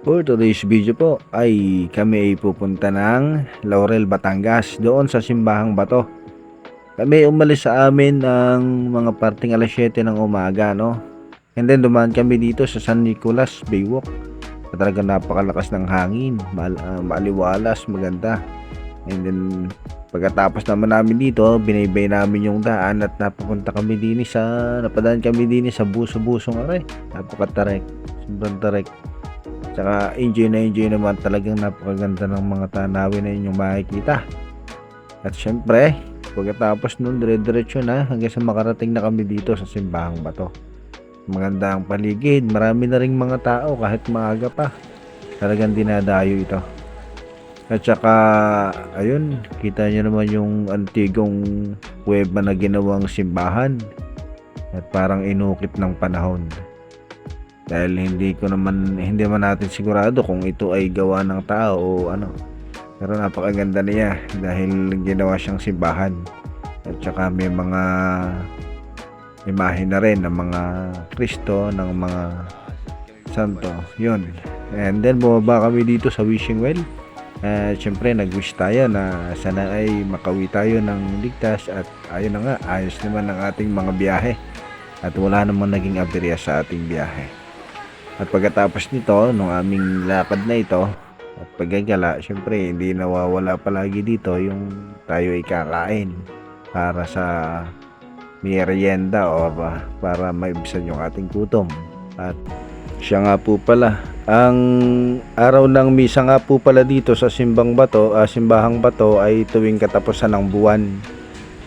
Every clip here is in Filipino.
For today's video po ay kami ay pupunta ng Laurel, Batangas doon sa Simbahang Bato. Kami umalis sa amin ng mga parting alas 7 ng umaga no. And then dumaan kami dito sa San Nicolas Baywalk. Talaga napakalakas ng hangin, mal, ah, maaliwalas, maganda. And then pagkatapos naman namin dito, binaybay namin yung daan at napapunta kami din sa napadaan kami din sa buso-busong aray. Napakatarek, sobrang tarek. Tsaka enjoy na enjoy naman talagang napakaganda ng mga tanawin na inyong makikita. At syempre, pagkatapos nun, dire-diretso na hanggang sa makarating na kami dito sa Simbahang Bato. Maganda ang paligid, marami na ring mga tao kahit maaga pa. Talagang dinadayo ito. At saka, ayun, kita nyo naman yung antigong kuweba na ginawang simbahan. At parang inukit ng panahon dahil hindi ko naman hindi man natin sigurado kung ito ay gawa ng tao o ano. Pero napakaganda niya dahil ginawa siyang simbahan. At saka may mga imahe na rin ng mga Kristo ng mga santo. Yun. And then bumaba kami dito sa wishing well. At syempre nag-wish tayo na sana ay makawi tayo ng ligtas at ayun na nga ayos naman ang ating mga biyahe. At wala namang naging aberya sa ating biyahe at pagkatapos nito, nung aming lakad na ito, at paggagala, syempre hindi nawawala palagi dito yung tayo ay kakain para sa merienda o para maibsan yung ating gutom. At siya nga po pala, ang araw ng misa nga po pala dito sa Simbang Bato, ah, Simbahang Bato ay tuwing katapusan ng buwan.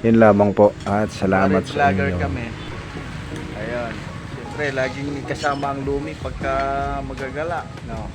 Yun lamang po at salamat sa inyo. kami. Siyempre, laging kasama ang lumi pagka magagala. No.